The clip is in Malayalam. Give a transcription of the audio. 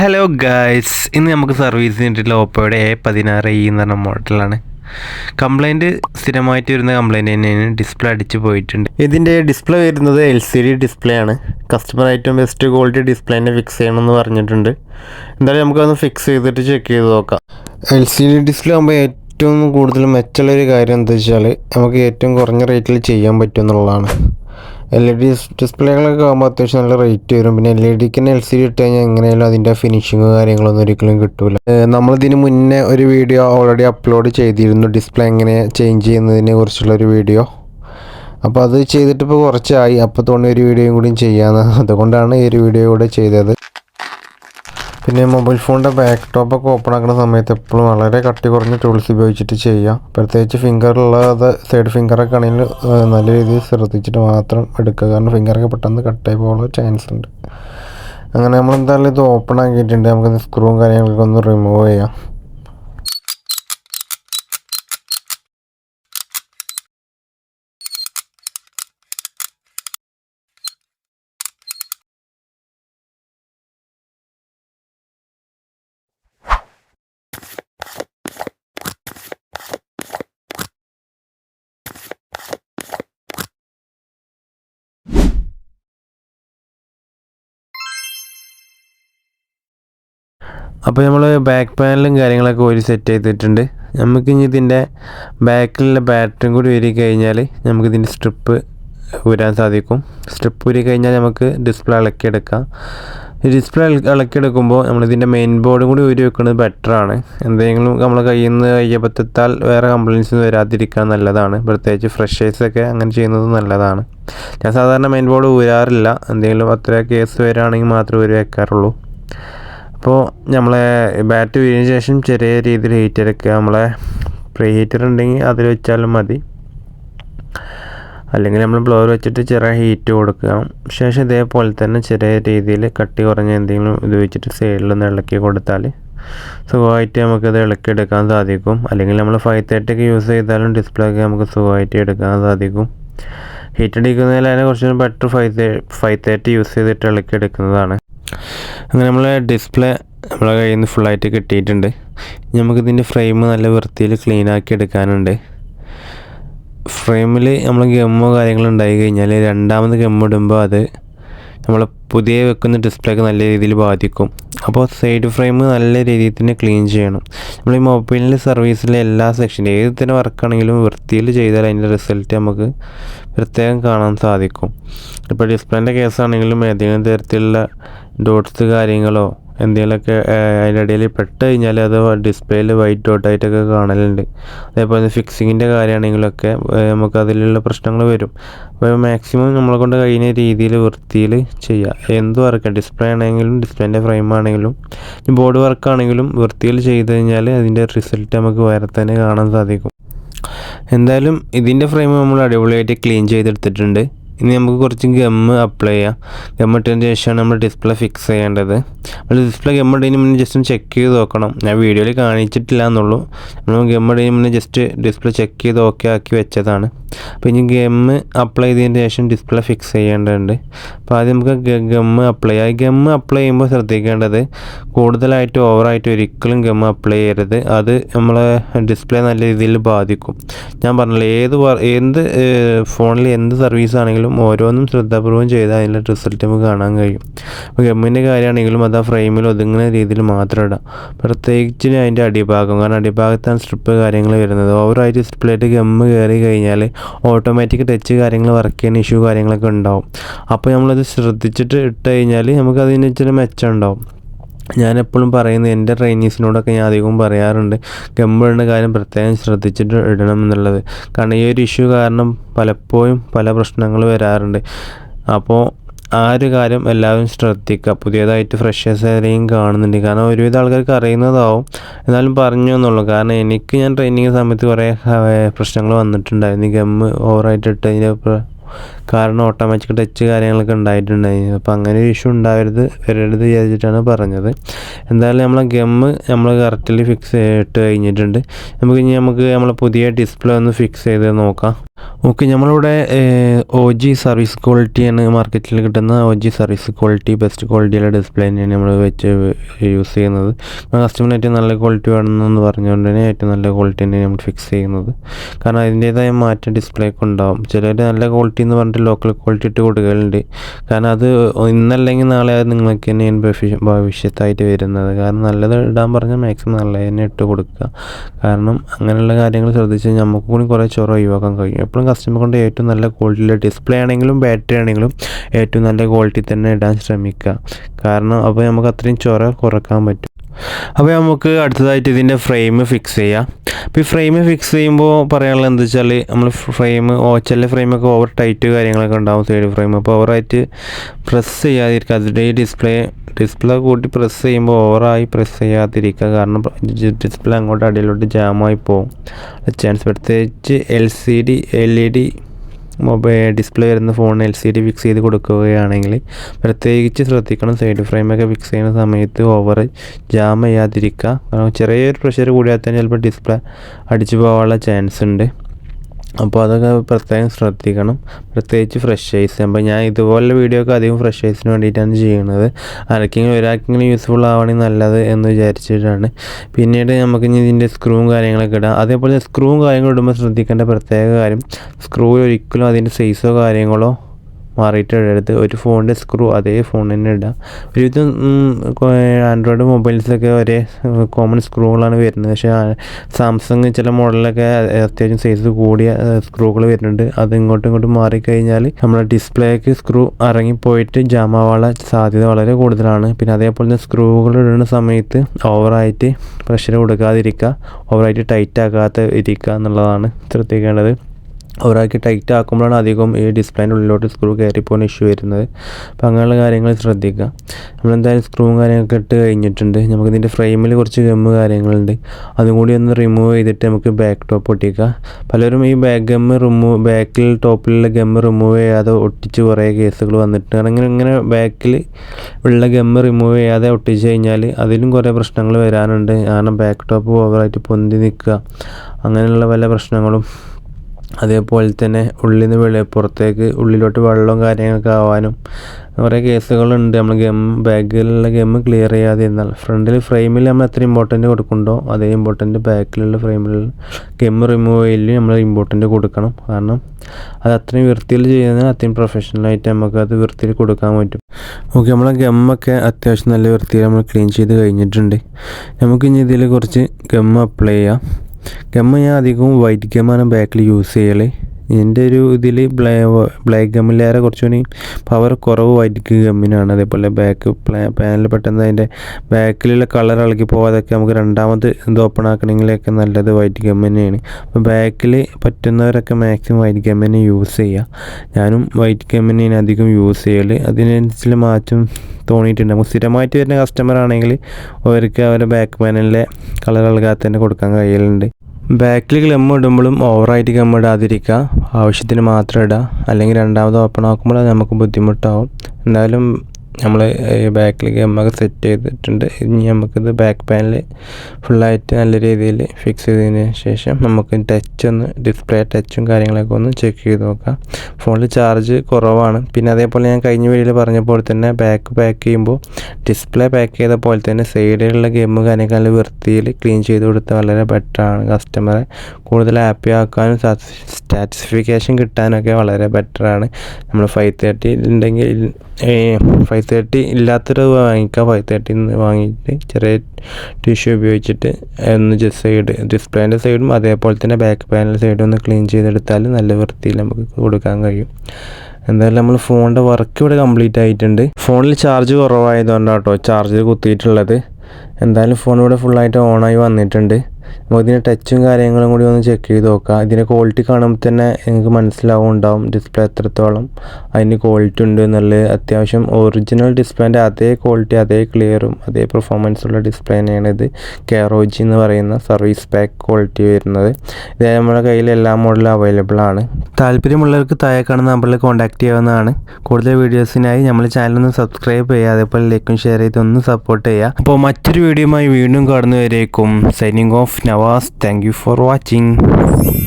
ഹലോ ഗായ്സ് ഇന്ന് നമുക്ക് സർവീസ് സെന്ററിൽ ഓപ്പോയുടെ എ പതിനാറ് ഇ എന്ന് പറഞ്ഞ മോഡലാണ് കംപ്ലൈന്റ് സ്ഥിരമായിട്ട് വരുന്ന കംപ്ലൈന്റ് തന്നെയാണ്. ഡിസ്പ്ലേ അടിച്ച് പോയിട്ടുണ്ട്. ഇതിന്റെ ഡിസ്പ്ലേ വരുന്നത് എൽ സി ഡി ഡിസ്പ്ലേ ആണ്. കസ്റ്റമർ ഏറ്റവും ബെസ്റ്റ് ക്വാളിറ്റി ഡിസ്പ്ലേനെ തന്നെ ഫിക്സ് ചെയ്യണമെന്ന് പറഞ്ഞിട്ടുണ്ട്. എന്തായാലും നമുക്കതൊന്ന് ഫിക്സ് ചെയ്തിട്ട് ചെക്ക് ചെയ്ത് നോക്കാം. എൽ സി ഡി ഡിസ്പ്ലേ ആകുമ്പോൾ ഏറ്റവും കൂടുതൽ മെച്ചമുള്ളൊരു കാര്യം എന്താ വെച്ചാൽ നമുക്ക് ഏറ്റവും കുറഞ്ഞ റേറ്റിൽ ചെയ്യാൻ പറ്റും എന്നുള്ളതാണ്. എൽ ഇ ഡി ഡിസ്പ്ലേകളൊക്കെ ആകുമ്പോൾ അത്യാവശ്യം നല്ല റേറ്റ് വരും. പിന്നെ എൽ ഇ ഡിക്ക് എൽ സി ഡി ഇട്ട് കഴിഞ്ഞാൽ എങ്ങനെയായാലും അതിന്റെ ഫിനിഷിങ് കാര്യങ്ങളൊന്നും ഒരിക്കലും കിട്ടില്ല നമ്മളിതിന് മുന്നേ ഒരു വീഡിയോ ഓൾറെഡി അപ്ലോഡ് ചെയ്തിരുന്നു. ഡിസ്പ്ലേ എങ്ങനെ ചേഞ്ച് ചെയ്യുന്നതിനെ കുറിച്ചുള്ള ഒരു വീഡിയോ അപ്പോൾ അത് ചെയ്തിട്ടിപ്പോൾ കുറച്ചായി. അപ്പോൾ തോന്നി ഒരു വീഡിയോയും കൂടിയും ചെയ്യാമെന്ന് അതുകൊണ്ടാണ് ഈ ഒരു വീഡിയോ കൂടെ ചെയ്തത്. പിന്നെ മൊബൈൽ ഫോണിന്റെ ബാക്ക് ടോപ്പൊക്കെ ഓപ്പൺ ആക്കുന്ന സമയത്ത് എപ്പോഴും വളരെ കട്ടി കുറഞ്ഞ ടൂൾസ് ഉപയോഗിച്ചിട്ട് ചെയ്യുക പ്രത്യേകിച്ച് ഫിംഗറുള്ളത് സൈഡ് ഫിംഗറൊക്കെ ആണെങ്കിൽ നല്ല രീതിയിൽ ശ്രദ്ധിച്ചിട്ട് മാത്രം എടുക്കുക. കാരണം ഫിംഗറൊക്കെ പെട്ടെന്ന് കട്ടായി പോകാനുള്ള ചാൻസ് ഉണ്ട്. അങ്ങനെ നമ്മൾ എന്തായാലും ഇത് ഓപ്പൺ ആക്കിയിട്ടുണ്ട്. നമുക്ക് സ്ക്രൂവും കാര്യങ്ങളൊക്കെ ഒന്ന് റിമൂവ് ചെയ്യാം. അപ്പോൾ നമ്മൾ ബാക്ക് പാനലും കാര്യങ്ങളൊക്കെ ഒരു സെറ്റ് ചെയ്തിട്ടുണ്ട്. നമുക്ക് ഇനി ഇതിന്റെ ബാക്കിലുള്ള ബാറ്ററിയും കൂടി ഊരി കഴിഞ്ഞാൽ നമുക്ക് ഇതിന്റെ സ്ട്രിപ്പ് ഊരാൻ സാധിക്കും. സ്ട്രിപ്പ് ഊരി കഴിഞ്ഞാൽ നമുക്ക് ഡിസ്പ്ലേ ഇളക്കിയെടുക്കാം ഡിസ്പ്ലേ ഇളക്കിയെടുക്കുമ്പോൾ നമ്മളിതിന്റെ മെയിൻ ബോർഡും കൂടി ഊരി വെക്കുന്നത് ബെറ്ററാണ് എന്തെങ്കിലും നമ്മൾ കയ്യിൽ നിന്ന് കയ്യബദ്ധത്താൽ വേറെ കംപ്ലയിൻസ് വരാതിരിക്കാൻ നല്ലതാണ്. പ്രത്യേകിച്ച് ഫ്രഷേഴ്സൊക്കെ അങ്ങനെ ചെയ്യുന്നത് നല്ലതാണ്. ഞാൻ സാധാരണ മെയിൻ ബോർഡ് ഊരാറില്ല. എന്തെങ്കിലും അത്ര കേസ് വരികയാണെങ്കിൽ മാത്രമേ ഊരി വെക്കാറുള്ളൂ. അപ്പോൾ നമ്മളെ ബാറ്റ് വീഴിന് ശേഷം ചെറിയ രീതിയിൽ ഹീറ്റ് എടുക്കുക നമ്മളെ പ്രീ ഹീറ്റർ ഉണ്ടെങ്കിൽ അതിൽ വെച്ചാലും മതി. അല്ലെങ്കിൽ നമ്മൾ ബ്ലോവർ വെച്ചിട്ട് ചെറിയ ഹീറ്റ് കൊടുക്കുക. ശേഷം ഇതേപോലെ തന്നെ ചെറിയ രീതിയിൽ കട്ടി കുറഞ്ഞ എന്തെങ്കിലും ഇത് വെച്ചിട്ട് സൈഡിലൊന്ന് ഇളക്കി കൊടുത്താൽ സുഖമായിട്ട് ഇളക്കി എടുക്കാൻ സാധിക്കും. അല്ലെങ്കിൽ നമ്മൾ ഫൈവ് തേർട്ടി ഒക്കെ യൂസ് ചെയ്താലും ഡിസ്പ്ലേ ഒക്കെ നമുക്ക് സുഖമായിട്ട് എടുക്കാൻ സാധിക്കും. ഹീറ്റ് അടിക്കുന്നതിൽ അതിനെ കുറച്ചുകൂടി better five five thirty use ചെയ്തിട്ട് ഇളക്കിയെടുക്കുന്നതാണ് അങ്ങനെ നമ്മൾ ഡിസ്പ്ലേ നമ്മളെ കയ്യിൽ നിന്ന് ഫുള്ളായിട്ട് കിട്ടിയിട്ടുണ്ട്. നമുക്കിതിന്റെ ഫ്രെയിം നല്ല വൃത്തിയിൽ ക്ലീൻ ആക്കി എടുക്കാനുണ്ട്. ഫ്രെയിമിൽ നമ്മൾ ഗമ്മോ കാര്യങ്ങളോ ഉണ്ടായി കഴിഞ്ഞാൽ രണ്ടാമത് ഗമ്മ് ഇടുമ്പോൾ അത് നമ്മൾ പുതിയ വെക്കുന്ന ഡിസ്പ്ലേക്ക് നല്ല രീതിയിൽ ബാധിക്കും. അപ്പോൾ സൈഡ് ഫ്രെയിം നല്ല രീതിയിൽ തന്നെ ക്ലീൻ ചെയ്യണം. നമ്മൾ ഈ മൊബൈലിന്റെ സർവീസിലെ എല്ലാ സെക്ഷനും ഏത് തന്നെ വർക്കാണെങ്കിലും വൃത്തിയിൽ ചെയ്താൽ അതിന്റെ റിസൾട്ട് നമുക്ക് പ്രത്യേകം കാണാൻ സാധിക്കും. ഇപ്പോൾ ഡിസ്പ്ലേന്റെ കേസാണെങ്കിലും ഏതെങ്കിലും തരത്തിലുള്ള ഡോട്ട്സ് കാര്യങ്ങളോ എന്തെങ്കിലുമൊക്കെ അതിന്റെ ഇടയിൽ പെട്ട് കഴിഞ്ഞാൽ അത് ഡിസ്പ്ലേയിൽ വൈറ്റ് ഡോട്ടായിട്ടൊക്കെ കാണലുണ്ട്. അതേപോലെ ഫിക്സിങ്ങിന്റെ കാര്യമാണെങ്കിലൊക്കെ നമുക്ക് അതിലുള്ള പ്രശ്നങ്ങൾ വരും. അപ്പോൾ മാക്സിമം നമ്മളെ കൊണ്ട് കഴിയുന്ന രീതിയിൽ വൃത്തിയിൽ ചെയ്യുക എന്ത് വർക്ക് ഡിസ്പ്ലേ ആണെങ്കിലും ഡിസ്പ്ലേന്റെ ഫ്രെയിം ആണെങ്കിലും ബോർഡ് വർക്ക് ആണെങ്കിലും വൃത്തിയിൽ ചെയ്ത് കഴിഞ്ഞാൽ അതിന്റെ റിസൾട്ട് നമുക്ക് വേറെ തന്നെ കാണാൻ സാധിക്കും. എന്തായാലും ഇതിന്റെ ഫ്രെയിം നമ്മൾ അടിപൊളിയായിട്ട് ക്ലീൻ ചെയ്തെടുത്തിട്ടുണ്ട്. ഇനി നമുക്ക് കുറച്ച് ഗമ്മ് അപ്ലൈ ചെയ്യാം. ഗമ്മ് ഇട്ടതിന് ശേഷമാണ് നമ്മൾ ഡിസ്പ്ലേ ഫിക്സ് ചെയ്യേണ്ടത്. നമ്മൾ ഡിസ്പ്ലേ ഗമ്മ് ഇട്ടതിന് മുന്നേ ജസ്റ്റ് ഒന്ന് ചെക്ക് ചെയ്ത് നോക്കണം. ഞാൻ വീഡിയോയിൽ കാണിച്ചിട്ടില്ല എന്നുള്ളൂ. നമ്മൾ ഗമ്മ് ഇട്ടതിന് മുന്നേ ജസ്റ്റ് ഡിസ്പ്ലേ ചെക്ക് ചെയ്ത് ഓക്കെ ആക്കി വെച്ചതാണ്. അപ്പോൾ ഇനി ഗമ്മ് അപ്ലൈ ചെയ്തതിന് ശേഷം ഡിസ്പ്ലേ ഫിക്സ് ചെയ്യേണ്ടതുണ്ട്. അപ്പോൾ ആദ്യം നമുക്ക് ഗമ്മ് അപ്ലൈ ചെയ്യാം. ഗമ്മ് അപ്ലൈ ചെയ്യുമ്പോൾ ശ്രദ്ധിക്കേണ്ടത് കൂടുതലായിട്ട് ഓവറായിട്ട് ഒരിക്കലും ഗമ്മ് അപ്ലൈ ചെയ്യരുത്. അത് നമ്മളെ ഡിസ്പ്ലേ നല്ല രീതിയിൽ ബാധിക്കും. ഞാൻ പറഞ്ഞില്ല ഏത് എന്ത് ഫോണിൽ എന്ത് സർവീസ് ആണെങ്കിലും ഓരോന്നും ശ്രദ്ധാപൂർവം ചെയ്താൽ അതിന്റെ റിസൾട്ട് നമുക്ക് കാണാൻ കഴിയും. അപ്പോൾ ഗമ്മിന്റെ കാര്യമാണെങ്കിലും അത് ആ ഫ്രെയിമിൽ ഒതുങ്ങുന്ന രീതിയിൽ മാത്രം ഇടാം. പ്രത്യേകിച്ച് അതിന്റെ അടിഭാഗം. കാരണം അടിഭാഗത്താണ് സ്ട്രിപ്പ് കാര്യങ്ങൾ വരുന്നത്. ഓവറായിട്ട് സ്ട്രിപ്പിലായിട്ട് ഗമ്മ് കയറി കഴിഞ്ഞാൽ ഓട്ടോമാറ്റിക് ടച്ച് കാര്യങ്ങൾ വർക്ക് ചെയ്യുന്ന ഇഷ്യൂ കാര്യങ്ങളൊക്കെ ഉണ്ടാവും. അപ്പോൾ നമ്മളത് ശ്രദ്ധിച്ചിട്ട് ഇട്ട് കഴിഞ്ഞാൽ നമുക്ക് ഇച്ചിരി മെച്ചം ഉണ്ടാവും. ഞാൻ എപ്പോഴും പറയുന്നത് എന്റെ ട്രെയിനീസിനോടൊക്കെ ഞാൻ അധികവും പറയാറുണ്ട് ഗമ്മിടുന്ന കാര്യം പ്രത്യേകം ശ്രദ്ധിച്ചിട്ട് ഇടണം എന്നുള്ളത്. കാരണം ഈ ഒരു ഇഷ്യൂ കാരണം പലപ്പോഴും പല പ്രശ്നങ്ങൾ വരാറുണ്ട്. അപ്പോൾ ആ ഒരു കാര്യം എല്ലാവരും ശ്രദ്ധിക്കുക. പുതിയതായിട്ട് ഫ്രഷേഴ്സ് ആരെയും കാണുന്നുണ്ട്. കാരണം ഒരുവിധ ആൾക്കാർക്ക് അറിയുന്നതാവും. എന്നാലും പറഞ്ഞു എന്നുള്ളൂ. കാരണം എനിക്ക് ഞാൻ ട്രെയിനിങ് സമയത്ത് കുറേ പ്രശ്നങ്ങൾ വന്നിട്ടുണ്ടായിരുന്നു. ഗമ്മ് ഓവറായിട്ട് ഇട്ടതിന്റെ കാരണം ഓട്ടോമാറ്റിക് ടച്ച് കാര്യങ്ങളൊക്കെ ഉണ്ടായിട്ടുണ്ടായിരുന്നു അപ്പോൾ അങ്ങനെ ഒരു ഇഷ്യൂ ഉണ്ടാവരുത് വരരുത് വിചാരിച്ചിട്ടാണ് പറഞ്ഞത്. എന്തായാലും നമ്മളെ ഗമ്മ് നമ്മൾ കറക്റ്റിൽ ഫിക്സ് ഇട്ട് കഴിഞ്ഞിട്ടുണ്ട്. നമുക്ക് ഇനി നമുക്ക് നമ്മളെ പുതിയ ഡിസ്പ്ലേ ഒന്ന് ഫിക്സ് ചെയ്ത് നോക്കാം. ഓക്കെ നമ്മളിവിടെ ഒ ജി സർവീസ് ക്വാളിറ്റിയാണ് മാർക്കറ്റിൽ കിട്ടുന്ന O G service quality best ക്വാളിറ്റിയുള്ള ഡിസ്പ്ലേ തന്നെയാണ് നമ്മൾ വെച്ച് യൂസ് ചെയ്യുന്നത്. കസ്റ്റമർ ഏറ്റവും നല്ല ക്വാളിറ്റി വേണമെന്ന് പറഞ്ഞുകൊണ്ട് തന്നെ ഏറ്റവും നല്ല ക്വാളിറ്റി തന്നെയാണ് നമ്മൾ ഫിക്സ് ചെയ്യുന്നത്. കാരണം അതിന്റേതായ മാറ്റം ഡിസ്പ്ലേക്ക് ഉണ്ടാവും. ചിലർ നല്ല ക്വാളിറ്റി എന്ന് പറഞ്ഞിട്ട് ലോക്കൽ ക്വാളിറ്റി ഇട്ട് കൊടുക്കലുണ്ട്. കാരണം അത് ഇന്നല്ലെങ്കിൽ നാളെ അത് നിങ്ങൾക്ക് തന്നെയാണ് ഭവിഷ്യ- ഭവിഷ്യത്തായിട്ട് വരുന്നത്. കാരണം നല്ലത് ഇടാൻ പറഞ്ഞാൽ മാക്സിമം നല്ലത് തന്നെ ഇട്ട് കൊടുക്കുക. കാരണം അങ്ങനെയുള്ള കാര്യങ്ങൾ ശ്രദ്ധിച്ച് നമുക്ക് കൂടി കുറേ ചൊറ ഒഴിവാക്കാൻ കഴിയും. എപ്പോഴും കസ്റ്റമർ കൊണ്ട് ഏറ്റവും നല്ല ക്വാളിറ്റിയിലെ ഡിസ്പ്ലേ ആണെങ്കിലും ബാറ്ററി ആണെങ്കിലും ഏറ്റവും നല്ല ക്വാളിറ്റി തന്നെ ഇടാൻ ശ്രമിക്കുക. കാരണം അപ്പോൾ നമുക്ക് അത്രയും ചൊറ കുറയ്ക്കാൻ പറ്റും. അപ്പോൾ നമുക്ക് അടുത്തതായിട്ട് ഇതിന്റെ ഫ്രെയിം ഫിക്സ് ചെയ്യാം. അപ്പോൾ ഈ ഫ്രെയിം ഫിക്സ് ചെയ്യുമ്പോൾ പറയാനുള്ളത് എന്താ വെച്ചാൽ നമ്മൾ ഫ്രെയിം ഓച്ചല്ല ഫ്രെയിമൊക്കെ ഓവർ ടൈറ്റ് കാര്യങ്ങളൊക്കെ ഉണ്ടാവും സൈഡ് ഫ്രെയിം അപ്പോൾ ഓവറായിട്ട് പ്രസ് ചെയ്യാതിരിക്കുക അതിന്റെ ഈ ഡിസ്പ്ലേ ഡിസ്പ്ലേ കൂട്ടി പ്രസ് ചെയ്യുമ്പോൾ ഓവറായി പ്രസ് ചെയ്യാതിരിക്കുക കാരണം ഡിസ്പ്ലേ അങ്ങോട്ട് അടിയിലോട്ട് ജാമായി പോകും ചാൻസ് പ്രത്യേകിച്ച് L C D L E D mobile display വരുന്ന phone L C D fix ചെയ്ത് കൊടുക്കുകയാണെങ്കിൽ പ്രത്യേകിച്ച് ശ്രദ്ധിക്കണം. സൈഡ് ഫ്രെയിമൊക്കെ ഫിക്സ് ചെയ്യുന്ന സമയത്ത് ഓവർ ജാം ചെയ്യാതിരിക്കുക. കാരണം ചെറിയൊരു പ്രഷർ കൂടിയാൽ തന്നെ ചിലപ്പോൾ ഡിസ്പ്ലേ അടിച്ചു പോകാനുള്ള ചാൻസ് ഉണ്ട്. അപ്പോൾ അതൊക്കെ പ്രത്യേകം ശ്രദ്ധിക്കണം. പ്രത്യേകിച്ച് ഫ്രഷ് ഐസ് അപ്പോൾ ഞാൻ ഇതുപോലുള്ള വീഡിയോ ഒക്കെ അധികം ഫ്രഷ് ഐസിന് വേണ്ടിയിട്ടാണ് ചെയ്യുന്നത്. ആർക്കെങ്കിലും ഒരാൾക്കെങ്കിലും യൂസ്ഫുൾ ആവണമെങ്കിൽ നല്ലത് എന്ന് വിചാരിച്ചിട്ടാണ്. പിന്നീട് നമുക്ക് ഇനി ഇതിന്റെ സ്ക്രൂവും കാര്യങ്ങളൊക്കെ ഇടാം. അതേപോലെ സ്ക്രൂവും കാര്യങ്ങളും ഇടുമ്പോൾ ശ്രദ്ധിക്കേണ്ട പ്രത്യേക കാര്യം സ്ക്രൂ ഒരിക്കലും അതിന്റെ സൈസോ കാര്യങ്ങളോ മാറിയിട്ട് ഇടരുത് ഒരു ഫോണിന്റെ സ്ക്രൂ അതേ ഫോണിൽ തന്നെ ഇടാം ഒരുവിധം ആൻഡ്രോയിഡ് മൊബൈൽസൊക്കെ ഒരേ കോമൺ സ്ക്രൂകളാണ് വരുന്നത്. പക്ഷേ സാംസങ് ചില മോഡലൊക്കെ അത്യാവശ്യം സൈസ് കൂടിയ സ്ക്രൂകൾ വരുന്നുണ്ട്. അത് ഇങ്ങോട്ടും ഇങ്ങോട്ടും മാറിക്കഴിഞ്ഞാൽ നമ്മുടെ ഡിസ്പ്ലേക്ക് സ്ക്രൂ ഇറങ്ങിപ്പോയിട്ട് ജാമാവാനുള്ള സാധ്യത വളരെ കൂടുതലാണ്. പിന്നെ അതേപോലെ തന്നെ സ്ക്രൂകൾ ഇടുന്ന സമയത്ത് ഓവറായിട്ട് പ്രഷർ കൊടുക്കാതിരിക്കുക ഓവറായിട്ട് ടൈറ്റ് ആക്കാതെ ഇരിക്കുക എന്നുള്ളതാണ് ശ്രദ്ധിക്കേണ്ടത്. ഒരാൾക്ക് ടൈറ്റ് ആക്കുമ്പോഴാണ് അധികം ഈ ഡിസ്പ്ലേന്റെ ഉള്ളിലോട്ട് സ്ക്രൂ കയറി പോകുന്ന ഇഷ്യൂ വരുന്നത്. അപ്പോൾ അങ്ങനെയുള്ള കാര്യങ്ങൾ ശ്രദ്ധിക്കുക. നമ്മളെന്തായാലും സ്ക്രൂവും കാര്യങ്ങളൊക്കെ ഇട്ട് കഴിഞ്ഞിട്ടുണ്ട്. നമുക്ക് ഇതിന്റെ ഫ്രെയിമിൽ കുറച്ച് ഗമ്മ് കാര്യങ്ങളുണ്ട്. അതും കൂടി ഒന്ന് റിമൂവ് ചെയ്തിട്ട് നമുക്ക് ബാക്ക് ടോപ്പ് ഒട്ടിക്കുക. പലരും ഈ ബാക്ക് ഗമ്മ് റിമൂവ് ബാക്കിൽ ടോപ്പിലുള്ള ഗമ്മ് റിമൂവ് ചെയ്യാതെ ഒട്ടിച്ച് കുറേ കേസുകൾ വന്നിട്ടുണ്ട്. കാരണം ഇങ്ങനെ ഇങ്ങനെ ബാക്കിൽ ഉള്ള ഗമ്മ് റിമൂവ് ചെയ്യാതെ ഒട്ടിച്ച് കഴിഞ്ഞാൽ അതിലും കുറേ പ്രശ്നങ്ങൾ വരാനുണ്ട്. കാരണം ബാക്ക് ടോപ്പ് ഓവറായിട്ട് പൊന്തി നിൽക്കുക. അങ്ങനെയുള്ള പല പ്രശ്നങ്ങളും അതേപോലെ തന്നെ ഉള്ളിൽ നിന്ന് വെളി പുറത്തേക്ക് ഉള്ളിലോട്ട് വെള്ളവും കാര്യങ്ങളൊക്കെ ആവാനും കുറേ കേസുകളുണ്ട്. നമ്മൾ ഗം ബാക്കിലുള്ള ഗം ക്ലിയർ ചെയ്യാതെ ഇരുന്നാൽ. ഫ്രണ്ടിൽ ഫ്രെയിമിൽ നമ്മൾ എത്ര ഇമ്പോർട്ടന്റ് കൊടുക്കുന്നുണ്ടോ അതേ ഇമ്പോർട്ടന്റ് ബാക്കിലുള്ള ഫ്രെയിമിൽ ഗം റിമൂവ് ചെയ്യലും നമ്മൾ ഇമ്പോർട്ടന്റ് കൊടുക്കണം. കാരണം അത് അത്രയും വൃത്തിയിൽ ചെയ്യുന്നതിന് അത്രയും പ്രൊഫഷണലായിട്ട് നമുക്ക് അത് വൃത്തിയിൽ കൊടുക്കാൻ പറ്റും. ഓക്കെ നമ്മളെ ഗമ്മൊക്കെ അത്യാവശ്യം നല്ല വൃത്തിയിൽ നമ്മൾ ക്ലീൻ ചെയ്ത് കഴിഞ്ഞിട്ടുണ്ട്. നമുക്ക് ഇനി ഇതിൽ കുറച്ച് ഗം അപ്ലൈ ചെയ്യാം. ഗമ്മ ഞാൻ അധികവും വൈറ്റ് ഗമ്മാണ് ബാക്കിൽ യൂസ് ചെയ്യൽ എന്റെ ഒരു ഇതിൽ ബ്ലാ ബ്ലാക്ക് ഗമ്മിലേറെ കുറച്ചുകൂടി പവർ കുറവ് വൈറ്റ് ഗമ്മിനാണ്. അതേപോലെ ബാക്ക് പാനൽ പെട്ടെന്ന് അതിന്റെ ബാക്കിലുള്ള കളർ ഇളകി പോകാതൊക്കെ നമുക്ക് രണ്ടാമത് ഇത് ഓപ്പൺ ആക്കണമെങ്കിലൊക്കെ നല്ലത് വൈറ്റ് ഗം തന്നെയാണ് അപ്പോൾ ബാക്കിൽ പറ്റുന്നവരൊക്കെ മാക്സിമം വൈറ്റ് ഗം തന്നെ യൂസ് ചെയ്യുക ഞാനും വൈറ്റ് ഗം അധികം യൂസ് ചെയ്യൽ അതിനനുസരിച്ച് മാറ്റം തോന്നിയിട്ടുണ്ട്. നമുക്ക് സ്ഥിരമായിട്ട് വരുന്ന കസ്റ്റമർ ആണെങ്കിൽ അവർക്ക് അവരുടെ ബാക്ക് പാനലിലെ കളർ ഇളകാതെ തന്നെ കൊടുക്കാൻ കഴിയലുണ്ട്. ബാക്കിൽ ഗ്ലമ്മ് ഇടുമ്പോഴും ഓവറായിട്ട് ഗം ഇടാതിരിക്കുക. ആവശ്യത്തിന് മാത്രം ഇടുക അല്ലെങ്കിൽ രണ്ടാമത് ഓപ്പൺ ആക്കുമ്പോൾ അത് നമുക്ക് ബുദ്ധിമുട്ടാവും. എന്തായാലും നമ്മൾ ബാക്കിൽ ഗമ്മൊക്കെ സെറ്റ് ചെയ്തിട്ടുണ്ട്. ഇനി നമുക്കിത് ബാക്ക് പാനൽ ഫുള്ളായിട്ട് നല്ല രീതിയിൽ ഫിക്സ് ചെയ്തതിന് ശേഷം നമുക്ക് ടച്ച് ഒന്ന് ഡിസ്പ്ലേ ടച്ചും കാര്യങ്ങളൊക്കെ ഒന്ന് ചെക്ക് ചെയ്ത് നോക്കാം. ഫോണിൽ ചാർജ് കുറവാണ്. പിന്നെ അതേപോലെ ഞാൻ കഴിഞ്ഞ വീഡിയോയിൽ പറഞ്ഞ പോലെ തന്നെ ബാക്ക് പാക്ക് ചെയ്യുമ്പോൾ ഡിസ്പ്ലേ പാക്ക് ചെയ്ത പോലെ തന്നെ സൈഡിലുള്ള ഗെയിം കാര്യങ്ങൾ നല്ല വൃത്തിയിൽ ക്ലീൻ ചെയ്ത് കൊടുത്താൽ വളരെ ബെറ്ററാണ് കസ്റ്റമറെ കൂടുതൽ ഹാപ്പി ആക്കാനും സാറ്റിസ്ഫിക്കേഷൻ കിട്ടാനൊക്കെ വളരെ ബെറ്ററാണ് നമ്മൾ ഫൈവ് തേർട്ടി ഉണ്ടെങ്കിൽ ഫൈവ് തേർട്ടി ഇല്ലാത്തൊരു വാങ്ങിക്കാം. ഫൈവ് തേർട്ടി വാങ്ങിയിട്ട് ചെറിയ ടിഷ്യൂ ഉപയോഗിച്ചിട്ട് ഒന്ന് ജസ്റ്റ് സൈഡ് ഡിസ്പ്ലേന്റെ സൈഡും അതേപോലെ തന്നെ ബാക്ക് പാനൽ സൈഡും ഒന്ന് ക്ലീൻ ചെയ്തെടുത്താൽ നല്ല വൃത്തിയിൽ നമുക്ക് കൊടുക്കാൻ കഴിയും. എന്തായാലും നമ്മൾ ഫോണിന്റെ വർക്ക് ഇവിടെ കംപ്ലീറ്റ് ആയിട്ടുണ്ട്. ഫോണിൽ ചാർജ് കുറവായതുകൊണ്ടാണ് കേട്ടോ ചാർജർ കുത്തിയിട്ടുള്ളത്. എന്തായാലും ഫോൺ ഇവിടെ ഫുള്ളായിട്ട് ഓണായി വന്നിട്ടുണ്ട്. അപ്പോൾ ഇതിന്റെ ടച്ചും കാര്യങ്ങളും കൂടി ഒന്ന് ചെക്ക് ചെയ്ത് നോക്കാം. ഇതിന്റെ ക്വാളിറ്റി കാണുമ്പോൾ തന്നെ നിങ്ങൾക്ക് മനസ്സിലാവും ഉണ്ടാവും ഡിസ്പ്ലേ എത്രത്തോളം അതിന് ക്വാളിറ്റി ഉണ്ട് എന്നുള്ളത്. അത്യാവശ്യം ഒറിജിനൽ ഡിസ്പ്ലേന്റെ അതേ ക്വാളിറ്റി അതേ ക്ലിയറും അതേ പെർഫോമൻസ് ഉള്ള ഡിസ്പ്ലേ തന്നെയാണ് ഇത്. കെയറോജി എന്ന് പറയുന്ന സർവീസ് പാക്ക് ക്വാളിറ്റി വരുന്നത്. ഇത് നമ്മുടെ കയ്യിൽ എല്ലാ മോഡലും അവൈലബിൾ ആണ്. താല്പര്യമുള്ളവർക്ക് താഴെ കാണുന്ന നമ്പറിൽ കോൺടാക്ട് ചെയ്യാവുന്നതാണ്. കൂടുതൽ വീഡിയോസിനായി നമ്മൾ ചാനൽ ഒന്ന് സബ്സ്ക്രൈബ് ചെയ്യുക അതേപോലെ ലൈക്കും ഷെയർ ചെയ്ത് ഒന്ന് സപ്പോർട്ട് ചെയ്യുക. അപ്പോൾ മറ്റൊരു വീഡിയോയുമായി വീണ്ടും കടന്നു വരേക്കും signing off was thank you for watching.